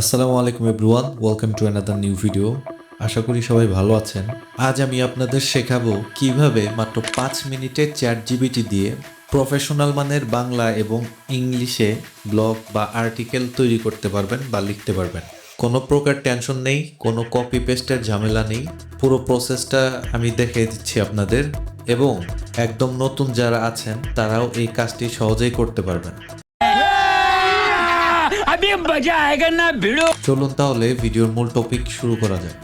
আসসালামু আলাইকুম everyone, welcome to another new video. আশা করি সবাই ভালো আছেন। আজ আমি আপনাদের শেখাবো কীভাবে মাত্র পাঁচ মিনিটে চ্যাট জিবিটি দিয়ে প্রফেশনাল মানের বাংলা এবং ইংলিশে ব্লগ বা আর্টিকেল তৈরি করতে পারবেন বা লিখতে পারবেন। কোনো প্রকার টেনশন নেই, কোনো কপি পেস্টের ঝামেলা নেই। পুরো প্রসেসটা আমি দেখিয়ে দিচ্ছি আপনাদের। এবং একদম নতুন যারা আছেন, তারাও এই কাজটি সহজেই করতে পারবেন। আয়েগা না ভিড়ো চলুন তাহলে ভিডিওর মূল টপিক শুরু করা যাক।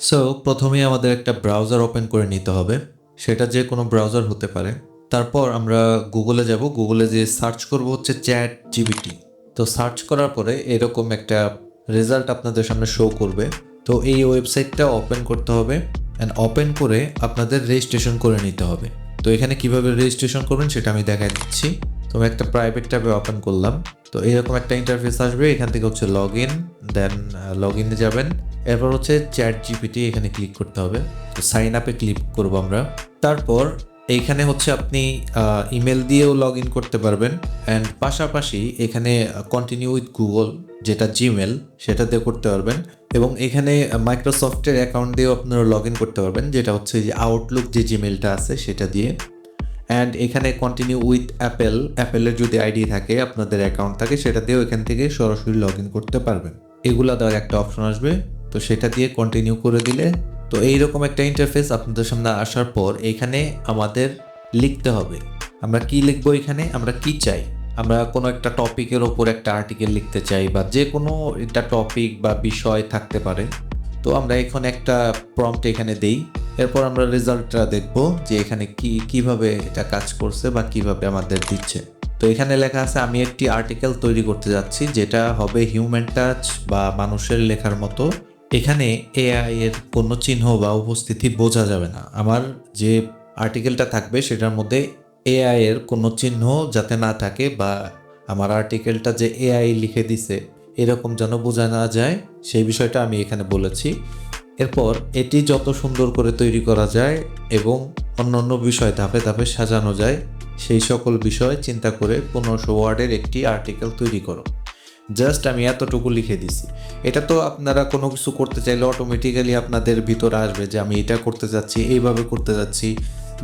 সো প্রথমে আমাদের একটা ব্রাউজার ওপেন করে নিতে হবে। সেটা যে কোনো ব্রাউজার হতে পারে। তারপর আমরা গুগলে যাব। গুগলে যে সার্চ করব হচ্ছে চ্যাট জিবিটি তো সার্চ করার পরে এরকম একটা রেজাল্ট আপনাদের সামনে শো করবে। তো এই ওয়েবসাইটটা ওপেন করতে হবে। অ্যান্ড ওপেন করে আপনাদের রেজিস্ট্রেশন করে নিতে হবে। তো এখানে কীভাবে রেজিস্ট্রেশন করবেন সেটা আমি দেখা দিচ্ছি। তো আমি একটা প্রাইভেট ট্যাবে ওপেন করলাম। তো এরকম একটা ইন্টারফেস আসবে, এখান থেকে হচ্ছে লগ ইন দেন লগ ইনে যাবেন। এরপর হচ্ছে চ্যাট জিপিটি এখানে ক্লিক করতে হবে। তো সাইন আপে ক্লিক করব আমরা। তারপর এইখানে হচ্ছে আপনি ইমেল দিয়েও লগ ইন করতে পারবেন অ্যান্ড পাশাপাশি এখানে কন্টিনিউ উইথ গুগল যেটা জিমেল সেটা দিয়ে করতে পারবেন এবং এখানে মাইক্রোসফটের অ্যাকাউন্ট দিয়েও আপনারা লগ ইন করতে পারবেন, যেটা হচ্ছে যে আউটলুক যে জিমেলটা আছে সেটা দিয়ে অ্যান্ড এখানে কন্টিনিউ উইথ অ্যাপেল অ্যাপেলের যদি আইডি থাকে, আপনাদের অ্যাকাউন্ট থাকে, সেটা দিয়েও এখান থেকে সরাসরি লগ ইন করতে পারবেন। এগুলা দেওয়ার একটা অপশন আসবে, তো সেটা দিয়ে কন্টিনিউ করে দিলে তো এইরকম একটা ইন্টারফেস আপনাদের সামনে আসার পর এখানে আমাদের লিখতে হবে। আমরা কি লিখব এখানে? আমরা কি চাই? আমরা কোনো একটা টপিকের ওপর একটা আর্টিকেল লিখতে চাই বা যে কোনো একটা টপিক বা বিষয় থাকতে পারে। তো আমরা এখন একটা প্রম্পট এখানে দেই। এরপর আমরা রেজাল্টটা দেখব যে এখানে কি, কীভাবে এটা কাজ করছে বা কীভাবে আমাদের দিচ্ছে। তো এখানে লেখা আছে, আমি একটি আর্টিকেল তৈরি করতে যাচ্ছি যেটা হবে হিউম্যান টাচ বা মানুষের লেখার মতো এখানে এআই এর কোনো চিহ্ন বা উপস্থিতি বোঝা যাবে না। আমার যে আর্টিকেলটা থাকবে সেটার মধ্যে এআই এর কোনো চিহ্ন যাতে না থাকে বা আমার আর্টিকেলটা যে এআই লিখে দিছে এরকম যেন বোঝা না যায়, সেই বিষয়টা আমি এখানে বলেছি। এরপর এটি যত সুন্দর করে তৈরি করা যায় এবং অন্যান্য বিষয় ধাপে ধাপে সাজানো যায়, সেই সকল বিষয় চিন্তা করে পনেরোশো ওয়ার্ডের একটি আর্টিকেল তৈরি করো। জাস্ট আমি এতটুকু লিখে দিছি। এটা তো আপনারা কোনো কিছু করতে চাইলে অটোমেটিক্যালি আপনাদের ভিতরে আসবে যে আমি এটা করতে যাচ্ছি, এইভাবে করতে যাচ্ছি।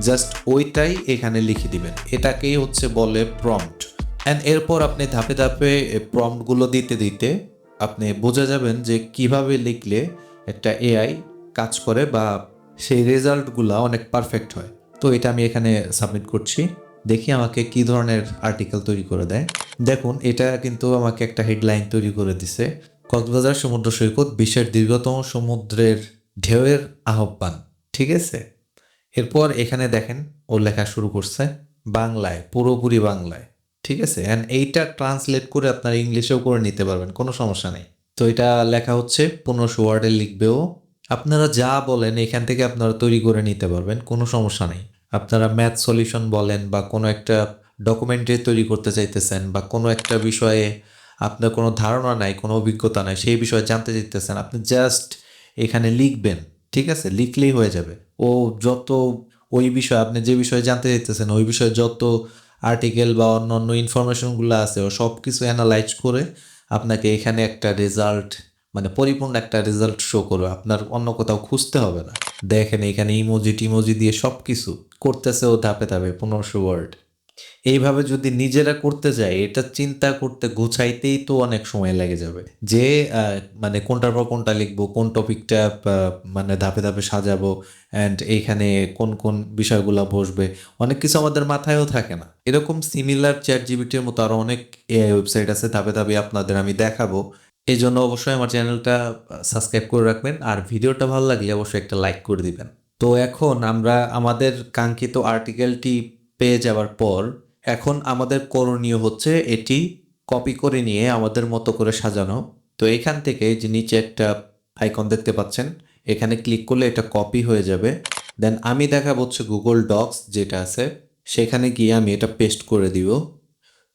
জাস্ট ওইটাই এখানে লিখে দিবেন। এটাকেই হচ্ছে বলে প্রম্পট অ্যান্ড এরপর আপনি ধাপে ধাপে প্রম্পটগুলো দিতে দিতে আপনি বোঝা যাবেন যে কীভাবে লিখলে একটা এআই কাজ করে বা সেই রেজাল্টগুলো অনেক পারফেক্ট হয়। তো এটা আমি এখানে সাবমিট করছি। দেখি আমাকে কি ধরনের আর্টিকেল তৈরি করে দেয়। দেখুন, এটা কিন্তু আমাকে একটা হেডলাইন তৈরি করে দিছে। কক্সবাজার সমুদ্র সৈকত বিশ্বের দীর্ঘতম সমুদ্রের ঢেউয়ের আহ্বান, ঠিক আছে? এরপর এখানে দেখেন ও লেখা শুরু করছে, বাংলায়, পুরোপুরি বাংলায়, ঠিক আছে? অ্যান্ড এইটা ট্রান্সলেট করে আপনারা ইংলিশেও করে নিতে পারবেন, কোনো সমস্যা নেই। তো এটা লেখা হচ্ছে, পনেরোশো ওয়ার্ডে লিখবেও। আপনারা যা বলেন, এখান থেকে আপনারা তৈরি করে নিতে পারবেন, কোনো সমস্যা নেই। আপনারা ম্যাথ সলিউশন বলেন বা কোনো একটা ডকুমেন্টে তৈরি করতে চাইতেছেন বা কোনো একটা বিষয়ে আপনার কোনো ধারণা নাই, কোনো অভিজ্ঞতা নাই, সেই বিষয়ে জানতে চাইতেছেন, আপনি জাস্ট এখানে লিখবেন, ঠিক আছে? লিখলেই হয়ে যাবে। ও যত, ওই বিষয়ে, আপনি যে বিষয়ে জানতে চাইতেছেন, ওই বিষয়ে যত আর্টিকেল বা অন্য অন্য ইনফরমেশনগুলো আছে, ও সব কিছু অ্যানালাইজ করে আপনাকে এখানে একটা রেজাল্ট মানে পরিপূর্ণ একটা রেজাল্ট শো করবে। আপনার অন্য কোথাও খুঁজতে হবে না। দেখেন, এখানে ইমোজি টিমোজি দিয়ে সব কিছু করতেছে ও ধাপে ধাপে, পনেরোশো ওয়ার্ড এইভাবে যদি নিজেরা করতে যাই এটা চিন্তা করতে গুছাইতেই তো অনেক সময় লেগে যাবে। যে মানে কোনটার পর কোনটা লিখব, কোন টপিকটা মানে ধাপে ধাপে সাজাবো অ্যান্ড এইখানে কোন কোন বিষয়গুলো বসবে, অনেক কিছু আমাদের মাথায়ও থাকে না। এরকম সিমিলার চ্যাট জিবিটির মতো আরও অনেক এআই ওয়েবসাইট আছে, ধাপে ধাপে আপনাদের আমি দেখাবো। এই জন্য অবশ্যই আমার চ্যানেলটা সাবস্ক্রাইব করে রাখবেন, আর ভিডিওটা ভালো লাগলে অবশ্যই একটা লাইক করে দিবেন। তো এখন আমরা আমাদের কাঙ্ক্ষিত আর্টিকেলটি পেয়ে যাওয়ার পর এখন আমাদের করণীয় হচ্ছে এটি কপি করে নিয়ে আমাদের মতো করে সাজানো। তো এখান থেকে যে নিচে একটা আইকন দেখতে পাচ্ছেন, এখানে ক্লিক করলে এটা কপি হয়ে যাবে। দেন আমি দেখাবো হচ্ছে গুগল ডক্স যেটা আছে, সেখানে গিয়ে আমি এটা পেস্ট করে দিব।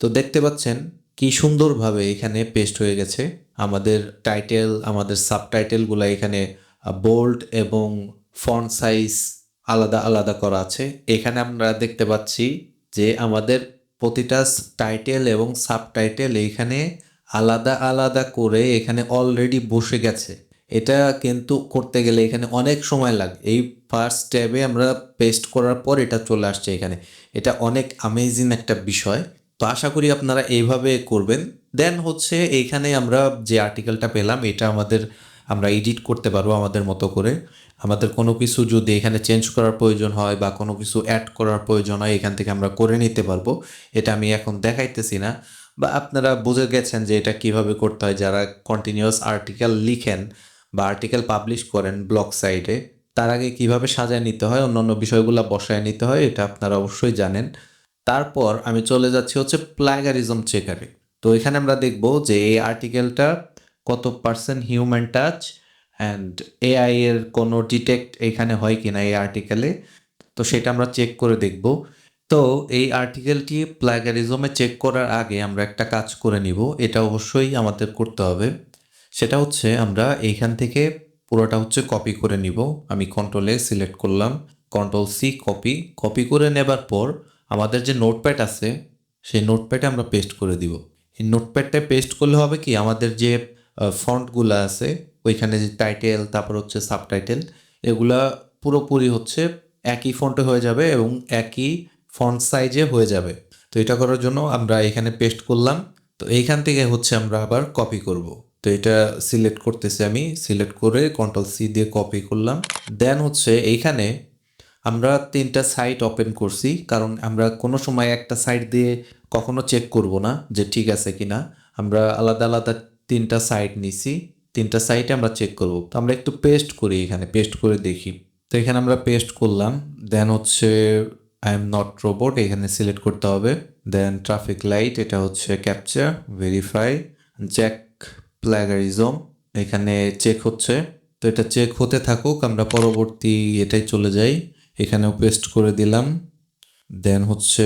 তো দেখতে পাচ্ছেন কি সুন্দরভাবে এখানে পেস্ট হয়ে গেছে। আমাদের টাইটেল আমাদের সাবটাইটেলগুলো এখানে বোল্ড এবং ফন্ট সাইজ আলাদা আলাদা করা আছে। এখানে আমরা দেখতে পাচ্ছি যে আমাদের প্রতিটা টাইটেল এবং সাব টাইটেল এইখানে আলাদা আলাদা করে এখানে অলরেডি বসে গেছে। এটা কিন্তু করতে গেলে এখানে অনেক সময় লাগে। এই ফার্স্ট ট্যাবে আমরা পেস্ট করার পর এটা চলে আসছে এখানে। এটা অনেক আমেজিং একটা বিষয়। তো আশা করি আপনারা এইভাবে করবেন। দেন হচ্ছে এইখানে আমরা যে আর্টিকেলটা পেলাম, এটা আমাদের আমরা এডিট করতে পারব আমাদের মতো করে। আমাদের কোনো কিছু যদি এখানে চেঞ্জ করার প্রয়োজন হয় বা কোনো কিছু অ্যাড করার প্রয়োজন হয়, এখান থেকে আমরা করে নিতে পারব। এটা আমি এখন দেখাইতেছি না। বা আপনারা বুঝে গেছেন যে এটা কীভাবে করতে হয়। যারা কন্টিনিউয়াস আর্টিকেল লিখেন বা আর্টিকেল পাবলিশ করেন ব্লগ সাইটে তার আগে কীভাবে সাজায় নিতে হয়, অন্যান্য বিষয়গুলো বসায় নিতে হয়, এটা আপনারা অবশ্যই জানেন। তারপর আমি চলে যাচ্ছি হচ্ছে প্লাগারিজম চেকারে তো এখানে আমরা দেখব যে এই আর্টিকেলটা কত percent human touch and AI এর কোনো ডিটেক্ট এখানে হয় কিনা এই আর্টিকেলে তো সেটা আমরা চেক করে দেখব। তো এই আর্টিকেলটি প্লাগারিজমে চেক করার আগে আমরা একটা কাজ করে নিব। এটা অবশ্যই আমাদের করতে হবে। সেটা হচ্ছে আমরা এইখান থেকে পুরোটা হচ্ছে কপি করে নিব। আমি কন্ট্রোলে সিলেক্ট করলাম। কন্ট্রোল সি কপি কপি করে নেবার পর আমাদের যে নোটপ্যাড আছে, সেই নোটপ্যাডে আমরা পেস্ট করে দিব। এই নোটপ্যাডটা পেস্ট করলে হবে কি? আমাদের যে ফন্টগুলো আছে, ওইখানে যে টাইটেল তারপর হচ্ছে সাবটাইটেল এগুলা পুরোপুরি হচ্ছে একই ফন্টে হয়ে যাবে এবং একই ফন্ট সাইজে হয়ে যাবে। তো এটা করার জন্য আমরা এখানে পেস্ট করলাম। তো এইখান থেকে হচ্ছে আমরা আবার কপি করব। তো এটা সিলেক্ট করতেছি আমি সিলেক্ট করে কন্ট্রোল সি দিয়ে কপি করলাম। দেন হচ্ছে এইখানে আমরা তিনটা সাইট ওপেন করছি, কারণ আমরা কোনো সময় একটা সাইট দিয়ে কখনো চেক করব না যে ঠিক আছে কিনা। আমরা আলাদা আলাদা তিনটা সাইট নিছি, তিনটা সাইটে আমরা চেক করব। তো আমরা একটু পেস্ট করি এখানে পেস্ট করে দেখি। তো এখানে আমরা পেস্ট করলাম দেন হচ্ছে আই এম নট রোবট এখানে সিলেক্ট করতে হবে। দেন ট্রাফিক লাইট এটা হচ্ছে ক্যাপচার ভেরিফাই জ্যাক প্ল্যাগারিজম এখানে চেক হচ্ছে। তো এটা চেক হতে থাকুক, আমরা পরবর্তী এটাই চলে যাই। এখানেও পেস্ট করে দিলাম। দেন হচ্ছে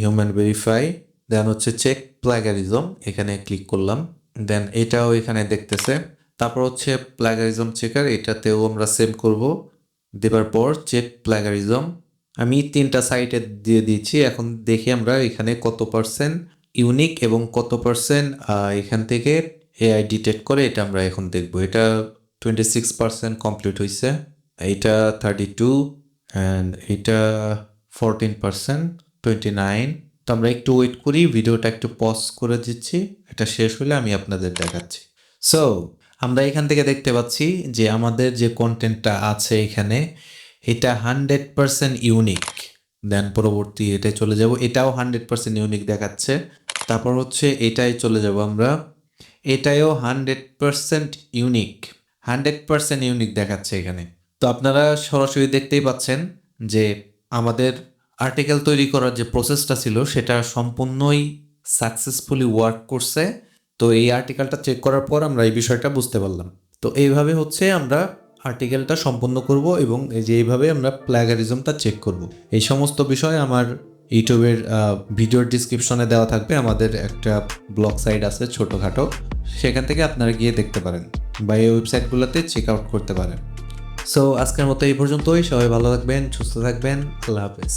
হিউম্যান ভেরিফাই দেন হচ্ছে চেক প্ল্যাগারিজম এখানে ক্লিক করলাম। দেন এটাও এখানে দেখতেছে। তারপর হচ্ছে প্লাগারিজম চেকার এটাতেও আমরা সেভ করব। দেবার পর চেক প্লাগারিজম আমি তিনটা সাইটে দিয়ে দিয়েছি। এখন দেখি আমরা এখানে কত পার্সেন্ট ইউনিক এবং কত পার্সেন্ট এখান থেকে এআই ডিটেক্ট করে এটা আমরা এখন দেখব। এটা টোয়েন্টি সিক্স পার্সেন্ট কমপ্লিট হয়েছে এইটা থার্টি টু অ্যান্ড এটা ফোরটিন পার্সেন্ট টোয়েন্টি নাইন তো আমরা একটু ওয়েট করি ভিডিওটা একটু পজ করে দিচ্ছি। এটা শেষ হলে আমি আপনাদের দেখাচ্ছি। সো আমরা এখান থেকে দেখতে পাচ্ছি যে আমাদের যে কন্টেন্টটা আছে এখানে, এটা হান্ড্রেড পার্সেন্ট ইউনিক দেন পরবর্তী এটাই চলে যাব। এটাও হান্ড্রেড পার্সেন্ট ইউনিক দেখাচ্ছে। তারপর হচ্ছে এটাই চলে যাব আমরা। এটাও hundred percent unique hundred percent unique দেখাচ্ছে এখানে। তো আপনারা সরাসরি দেখতেই পাচ্ছেন যে আমাদের আর্টিকেল তৈরি করার যে প্রসেসটা ছিল, সেটা সম্পূর্ণই সাকসেসফুলি ওয়ার্ক করছে। তো এই আর্টিকেলটা চেক করার পর আমরা এই বিষয়টা বুঝতে পারলাম। তো এইভাবে হচ্ছে আমরা আর্টিকেলটা সম্পন্ন করব এবং এই যে এইভাবে আমরা প্ল্যাগারিজমটা চেক করব। এই সমস্ত বিষয় আমার ইউটিউবের ভিডিওর ডিসক্রিপশনে দেওয়া থাকবে। আমাদের একটা ব্লগ সাইট আছে ছোটোখাটো। সেখান থেকে আপনারা গিয়ে দেখতে পারেন বা এই ওয়েবসাইটগুলোতে চেক আউট করতে পারেন। সো আজকের মতো এই পর্যন্তই। সবাই ভালো থাকবেন, সুস্থ থাকবেন। আল্লাহ হাফেজ।